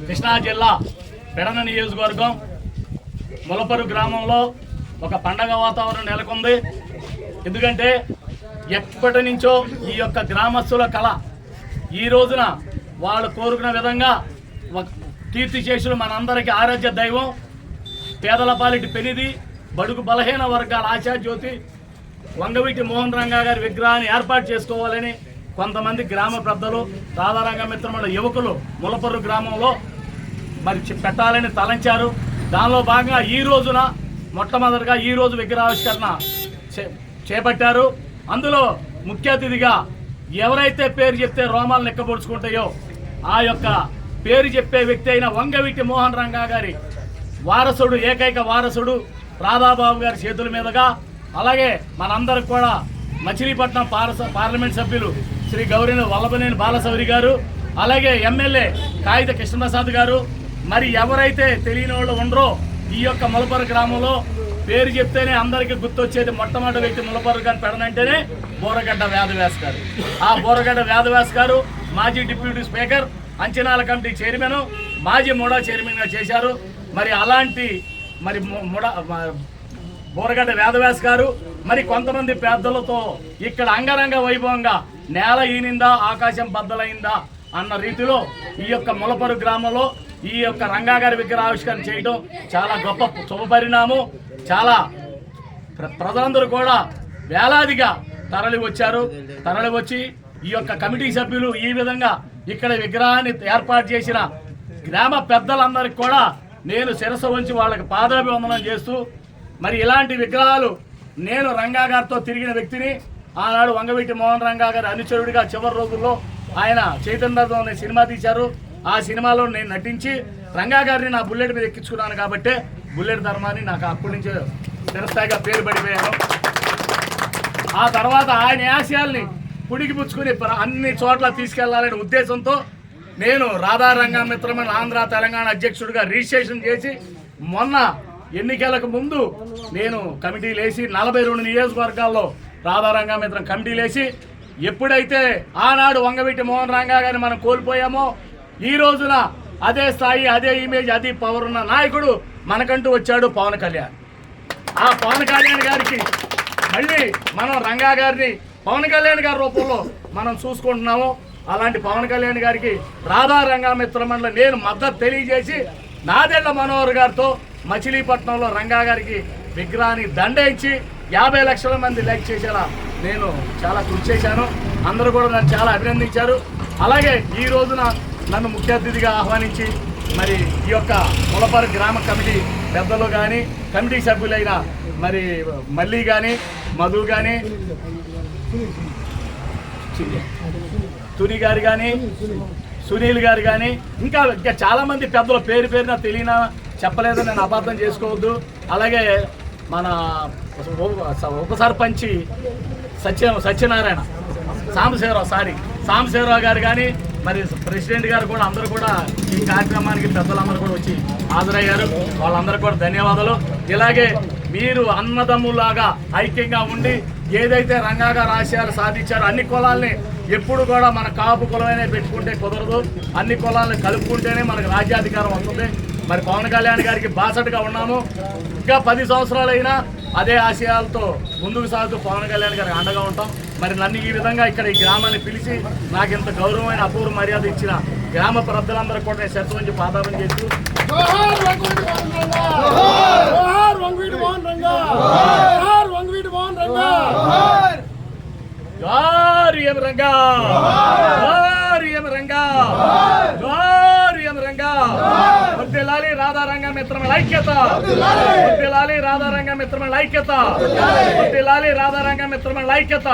కృష్ణా జిల్లా పెడన నియోజకవర్గం ములపరు గ్రామంలో ఒక పండగ వాతావరణం నెలకొంది. ఎందుకంటే ఎప్పటి నుంచో ఈ యొక్క గ్రామస్తుల కళ ఈ రోజున వాళ్ళు కోరుకున్న విధంగా ఒక కీర్తి చేసుడు మనందరికీ ఆరాధ్య దైవం పేదల పాలిటి పెనిది బడుగు బలహీన వర్గాల ఆశాజ్యోతి వంగవీటి మోహన్ రంగా గారి విగ్రహాన్ని ఏర్పాటు చేసుకోవాలని కొంతమంది గ్రామ పెద్దలు రాధారంగ మిత్రముల యువకులు ములపర్రు గ్రామంలో మరి చి- పెట్టాలని తలంచారు. దానిలో భాగంగా ఈ రోజున మొట్టమొదటిగా ఈ రోజు విగ్రహావిష్కరణ చే- చేపట్టారు. అందులో ముఖ్య అతిథిగా ఎవరైతే పేరు చెప్తే రోమాలు లెక్కపొడుచుకుంటాయో ఆ యొక్క పేరు చెప్పే వ్యక్తి అయిన వంగవీటి మోహన్ రంగా గారి వారసుడు ఏకైక వారసుడు రాధాబాబు గారి చేతుల మీదుగా అలాగే మనందరికి కూడా మచిలీపట్నం పార్లమెంట్ సభ్యులు శ్రీ గౌరీని వల్లభనేని బాలసౌరి గారు అలాగే ఎమ్మెల్యే కాగిత కృష్ణప్రసాద్ గారు. మరి ఎవరైతే తెలియని వాళ్ళు ఉండరో ఈ యొక్క ములపర గ్రామంలో పేరు చెప్తేనే అందరికీ గుర్తొచ్చేది మొట్టమొదటి వ్యక్తి ములపరు గారు పెడనంటేనే బోరగడ్డ వేదవ్యాస్ గారు. ఆ బోరగడ్డ వేదవ్యాస్ గారు మాజీ డిప్యూటీ స్పీకర్ అంచనాల కమిటీ చైర్మన్ మాజీ మూడా చైర్మన్గా చేశారు. మరి అలాంటి మరి ముడా ముడ బోరగడ్డ వేదవ్యాస్ గారు మరి కొంతమంది పెద్దలతో ఇక్కడ అంగరంగ వైభవంగా నేల ఈనిందా ఆకాశం బద్దలైందా అన్న రీతిలో ఈ యొక్క ములపరు గ్రామంలో ఈ యొక్క రంగా గారి విగ్రహావిష్కరణ చేయడం చాలా గొప్ప శుభ పరిణామం. చాలా ప్ర- ప్రజలందరూ కూడా వేలాదిగా తరలి వచ్చారు. తరలి వచ్చి ఈ యొక్క కమిటీ సభ్యులు ఈ విధంగా ఇక్కడ విగ్రహాన్ని ఏర్పాటు చేసిన గ్రామ పెద్దలందరికీ కూడా నేను శిరస వంచి వాళ్ళకి పాదాభివందనం చేస్తూ మరి ఇలాంటి విగ్రహాలు నేను రంగా గారితో తిరిగిన వ్యక్తిని ఆనాడు వంగవీటి మోహన్ రంగా గారి అనుచరుడిగా చివరి రోజుల్లో ఆయన చైతన్యతో అనే సినిమా తీశారు. ఆ సినిమాలో నేను నటించి రంగా గారిని నా బుల్లెట్ మీద ఎక్కించుకున్నాను కాబట్టి బుల్లెట్ ధర్మాన్ని నాకు అప్పటి నుంచే చిరస్థాయిగా పేరు పడిపోయాను. ఆ తర్వాత ఆయన ఆశయాల్ని పుడికిపుచ్చుకుని అన్ని చోట్ల తీసుకెళ్ళాలనే ఉద్దేశంతో నేను రాధారంగా మిత్రమైన ఆంధ్ర తెలంగాణ అధ్యక్షుడిగా రిజిస్ట్రేషన్ చేసి మొన్న ఎన్నికలకు ముందు నేను కమిటీలు వేసి నలభై రెండు నియోజకవర్గాల్లో రాధా రంగమిత్రం కమిటీలు వేసి ఎప్పుడైతే ఆనాడు వంగవీటి మోహన్ రంగా గారిని మనం కోల్పోయామో ఈ రోజున అదే స్థాయి అదే ఇమేజ్ అదే పవర్ ఉన్న నాయకుడు మనకంటూ వచ్చాడు పవన్ కళ్యాణ్. ఆ పవన్ కళ్యాణ్ గారికి మళ్ళీ మనం రంగా గారిని పవన్ కళ్యాణ్ గారి రూపంలో మనం చూసుకుంటున్నాము. అలాంటి పవన్ కళ్యాణ్ గారికి రాధా రంగా మిత్రమండలి నేను మద్దతు తెలియజేసి నాదెళ్ళ మనోహర్ గారితో మచిలీపట్నంలో రంగా గారికి విగ్రహాన్ని ఇచ్చి యాభై లక్షల మంది లైక్ చేసేలా నేను చాలా కృషి చేశాను. అందరూ కూడా నన్ను చాలా అభినందించారు. అలాగే ఈ రోజున నన్ను ముఖ్య అతిథిగా ఆహ్వానించి మరి ఈ యొక్క ములపర గ్రామ కమిటీ పెద్దలు కానీ కమిటీ సభ్యులైన మరి మల్లి కానీ మధు కానీ తుని గారు కానీ సునీల్ గారు కానీ ఇంకా ఇంకా చాలామంది పెద్దల పేరు పేరున తెలియనా చెప్పలేదని నేను అపార్థం చేసుకోవద్దు. అలాగే మన ఉప- సర్పంచి సత్య సత్యనారాయణ సాంబశివరావు సారీ సాంబశివరావు గారు కానీ మరి ప్రెసిడెంట్ గారు కూడా అందరూ కూడా ఈ కార్యక్రమానికి పెద్దలందరూ కూడా వచ్చి హాజరయ్యారు. వాళ్ళందరూ కూడా ధన్యవాదాలు. ఇలాగే మీరు అన్నదమ్ములాగా ఐక్యంగా ఉండి ఏదైతే రంగా రాశారు సాధించారో అన్ని కులాల్ని ఎప్పుడు కూడా మన కాపు కులమైనా పెట్టుకుంటే కుదరదు. అన్ని కులాలను కలుపుకుంటేనే మనకు రాజ్యాధికారం వస్తుంది. మరి పవన్ కళ్యాణ్ గారికి బాసటగా ఉన్నాము. ఇంకా పది సంవత్సరాలైనా అదే ఆశయాలతో ముందుకు సాగుతూ పవన్ కళ్యాణ్ గారికి అండగా ఉంటాం. మరి నన్ను ఈ విధంగా ఇక్కడ ఈ గ్రామాన్ని పిలిచి నాకు ఇంత గౌరవమైన అపూర్వ మర్యాద ఇచ్చిన గ్రామ ప్రజలందరూ కూడా నేను శత్రు నుంచి పాదాపం చేస్తూ రంగా! రంగా! ఎం రంగా వర్ధిల్లాలి రాధారంగ మిత్రమైన ఐక్యత వర్ధిల్లాలి రాధారంగ మిత్రమైన ఐక్యత వర్ధిల్లాలి రాధారంగ మిత్రమైన ఐక్యత.